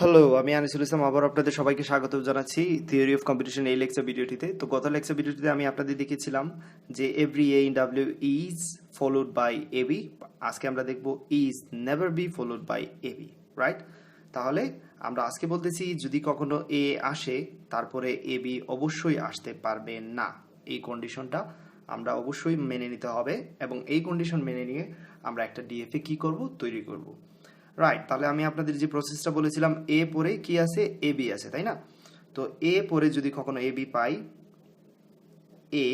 Hello আমি আনিসুল ইসলাম। আবার আপনাদের সবাইকে স্বাগত জানাচ্ছি থিওরি অফ কম্পিটিশন এই লেকচার ভিডিওটিতে। তো গত লেকচার ভিডিওটিতে আমি আপনাদের দেখেছিলাম যে every A in W is followed by A B আজকে আমরা দেখব is never B followed by A B right তাহলে আমরা আজকে বলতেছি, যদি কখনো এ আসে, তারপরে এবি অবশ্যই আসতে পারবে না। এই কন্ডিশনটা আমরা অবশ্যই মেনে নিতে হবে এবং এই কন্ডিশন মেনে নিয়ে আমরা একটা ডিএফএ কি করব, তৈরি করব। রাইট তাহলে আমি আপনাদের যে প্রসেসটা বলেছিলাম এ পরে কি আছে? এ বি আছে, তাই না? তো এ পরে যদি কখনো এ বি পাই এ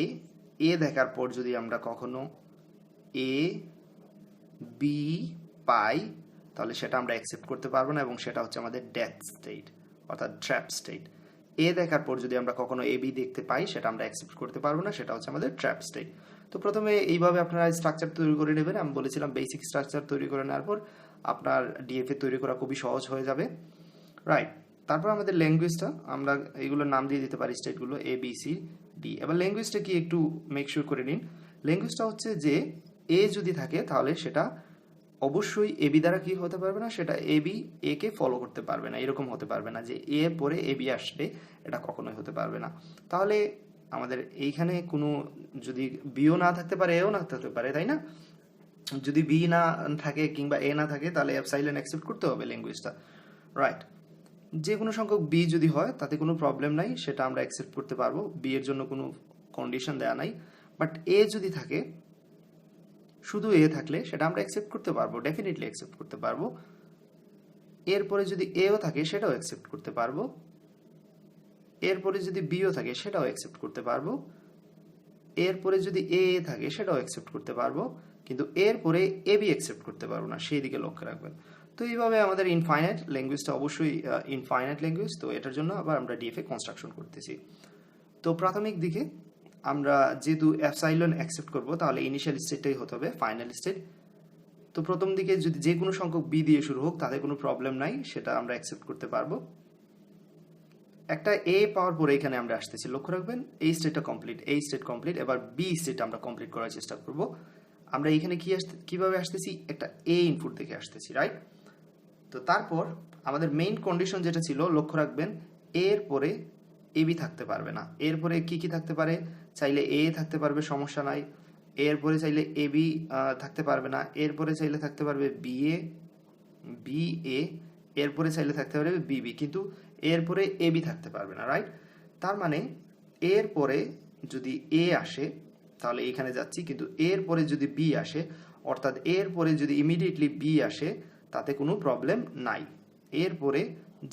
এ দেখার পর যদি আমরা কখনো এ বি পাই, তাহলে সেটা আমরা অ্যাকসেপ্ট করতে পারব না এবং সেটা হচ্ছে আমাদের ডেথ স্টেট অর্থাৎ ট্র্যাপ স্টেট এ দেখার পর যদি আমরা কখনো এ বি দেখতে পাই, সেটা আমরা অ্যাকসেপ্ট করতে পারব না, সেটা হচ্ছে আমাদের ট্র্যাপ স্টেট তো প্রথমে এইভাবে আপনারা স্ট্রাকচার তৈরি করে নেবেন। আমি বলেছিলাম বেসিক স্ট্রাকচার তৈরি করে নেওয়ার পর আপনার ডিএফএ তৈরি করা খুবই সহজ হয়ে যাবে। রাইট তারপর আমাদের ল্যাঙ্গুয়েজটা আমরা এগুলোর নাম দিয়ে দিতে পারি স্টেটগুলো এ বি সি ডি এবার ল্যাঙ্গুয়েজটা কি একটু মেক শিওর করে নিন। ল্যাঙ্গুয়েজটা হচ্ছে যে এ যদি থাকে, তাহলে সেটা অবশ্যই এবি দ্বারা কি হতে পারবে না, সেটা এবি এ কে ফলো করতে পারবে না, এরকম হতে পারবে না যে এ পরে এবি আসবে, এটা কখনোই হতে পারবে না। তাহলে আমাদের এইখানে কোনো যদি বিও না থাকতে পারে এও না থাকতে পারে, তাই না? যদি বি না থাকে কিংবা এ না থাকে, তাহলে অ্যাপসাইলেন অ্যাকসেপ্ট করতে হবে ল্যাঙ্গুয়েজটা রাইট যে কোনো সংখ্যক বি যদি হয়, তাতে কোনো প্রবলেম নাই, সেটা আমরা অ্যাকসেপ্ট করতে পারব। বি এর জন্য কোনো কন্ডিশন দেওয়া নাই। বাট এ যদি থাকে, শুধু এ থাকলে সেটা আমরা অ্যাকসেপ্ট করতে পারব ডেফিনেটলি অ্যাকসেপ্ট করতে পারব। এরপরে যদি এও থাকে, সেটাও অ্যাকসেপ্ট করতে পারব। এরপরে যদি বিও থাকে, সেটাও অ্যাকসেপ্ট করতে পারব। এরপরে যদি এ থাকে, সেটাও অ্যাকসেপ্ট করতে পারব। কিন্তু এরপরে এ বি অ্যাকসেপ্ট করতে পারব না, সেই দিকে লক্ষ্য রাখবেন। তো এইভাবে আমাদের ইনফাইনাইট ল্যাঙ্গুয়েজটা অবশ্যই ইনফাইনাইট ল্যাঙ্গুয়েজ তো এটার জন্য আবার আমরা ডিএফএ কনস্ট্রাকশন করতেছি। তো প্রাথমিক দিকে আমরা যেহেতু অ্যাপসাইলন অ্যাকসেপ্ট করব, তাহলে ইনিশিয়াল স্টেটটাই হতে হবে ফাইনাল স্টেট তো প্রথম দিকে যদি যে কোনো সংখ্যক বি দিয়ে শুরু হোক, তাতে কোনো প্রবলেম নাই, সেটা আমরা অ্যাকসেপ্ট করতে পারব। একটা এ পাওয়ার পরে এখানে আমরা আসতেছি, লক্ষ্য রাখবেন এই স্টেটটা কমপ্লিট এই স্টেট কমপ্লিট এবার বি স্টেট আমরা কমপ্লিট করার চেষ্টা করব। আমরা এখানে কি আসতে, কীভাবে আসতেছি? একটা এ ইনপুট দেখে আসতেছি রাইট তো তারপর আমাদের মেইন কন্ডিশন যেটা ছিল, লক্ষ্য রাখবেন, এর পরে এবি থাকতে পারবে না। এরপরে কি কি থাকতে পারে? চাইলে এ থাকতে পারবে, সমস্যা নাই। এরপরে চাইলে এ বি থাকতে পারবে না। এরপরে চাইলে থাকতে পারবে বি এ এরপরে চাইলে থাকতে পারবে বিবি কিন্তু এরপরে এ বি থাকতে পারবে না রাইট তার মানে এরপরে যদি এ আসে তাহলে এখানে যাচ্ছি, কিন্তু এর পরে যদি বি আসে, অর্থাৎ এর পরে যদি ইমিডিয়েটলি বি আসে, তাতে কোনো প্রবলেম নাই। এরপরে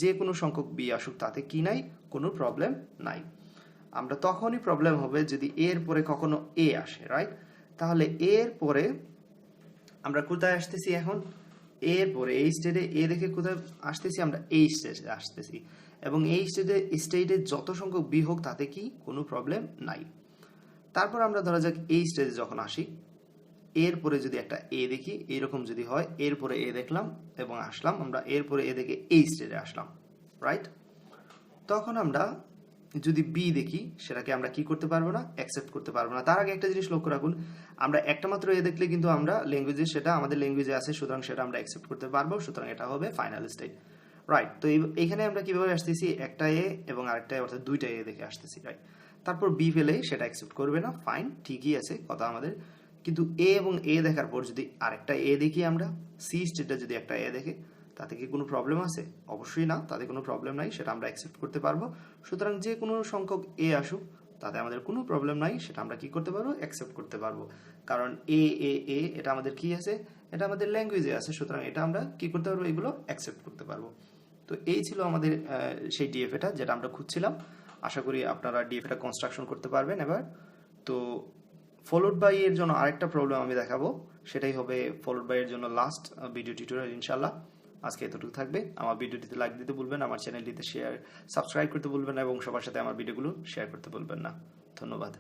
যে কোনো সংখ্যক বি আসুক, তাতে কি নাই? কোনো প্রবলেম নাই। আমরা তখনই প্রবলেম হবে যদি এর পরে কখনো এ আসে রাইট তাহলে এর পরে আমরা কোথায় আসতেছি এখন? এর পরে এই স্টেটে এ দেখে কোথায় আসতেছি আমরা? এই স্টেজে আসতেছি। এবং এই স্টেজে স্টেটে যত সংখ্যক বি হোক, তাতে কি কোনো প্রবলেম নাই। তারপর আমরা ধরা যাক এই স্টেজে যখন আসি, এরপরে যদি একটা এ দেখি, এরকম যদি হয়, এরপরে এ দেখলাম এবং আসলাম, আমরা এরপরে এ দেখে এই স্টেজে আসলাম রাইট তখন আমরা যদি বি দেখি, সেটাকে আমরা কি করতে পারব না? অ্যাকসেপ্ট করতে পারব না। তার আগে একটা জিনিস লক্ষ্য রাখুন, আমরা একটা মাত্র এ দেখলে কিন্তু আমরা ল্যাঙ্গুয়েজে সেটা আমাদের ল্যাঙ্গুয়েজে আছে, সুতরাং সেটা আমরা অ্যাকসেপ্ট করতে পারব, সুতরাং এটা হবে ফাইনাল স্টেট রাইট তো এইখানে আমরা কীভাবে আসতেছি? একটা এ এবং আরেকটা অর্থাৎ দুইটা এ দেখে আসতেছি রাইট তারপর বি পেলে সেটা অ্যাকসেপ্ট করবে না। ফাইন ঠিকই আছে, কথা আমাদের। কিন্তু এ এবং এ দেখার পর যদি আরেকটা এ দেখি আমরা সি স্টেটটা যদি একটা এ দেখে, তাতে কি কোনো প্রবলেম আছে? অবশ্যই না, তাতে কোনো প্রবলেম নাই, সেটা আমরা অ্যাকসেপ্ট করতে পারব। সুতরাং যে কোনো সংখ্যক এ আসুক, তাতে আমাদের কোনো প্রবলেম নাই, সেটা আমরা কি করতে পারব? অ্যাকসেপ্ট করতে পারব। কারণ এ এ এ এটা আমাদের কি আছে? এটা আমাদের ল্যাঙ্গুয়েজে আছে, সুতরাং এটা আমরা কি করতে পারব? এগুলো অ্যাকসেপ্ট করতে পারব। তো এই ছিল আমাদের সেই ডিএফএটা যেটা আমরা খুঁজছিলাম। আশা করি আপনারা ডিএফটা কনস্ট্রাকশন করতে পারবেন এবার। তো ফলোড বাই এর জন্য আরেকটা প্রবলেম আমি দেখাবো, সেটাই হবে ফলোড বাই এর জন্য লাস্ট ভিডিও টিউটোরিয়াল ইনশাল্লাহ আজকে এতটুকু থাকবে। আমার ভিডিওটিতে লাইক দিতে বলবেন আমার চ্যানেলটিতে শেয়ার সাবস্ক্রাইব করতে বলবেন এবং সবার সাথে আমার ভিডিওগুলো শেয়ার করতে বলবেন না। ধন্যবাদ।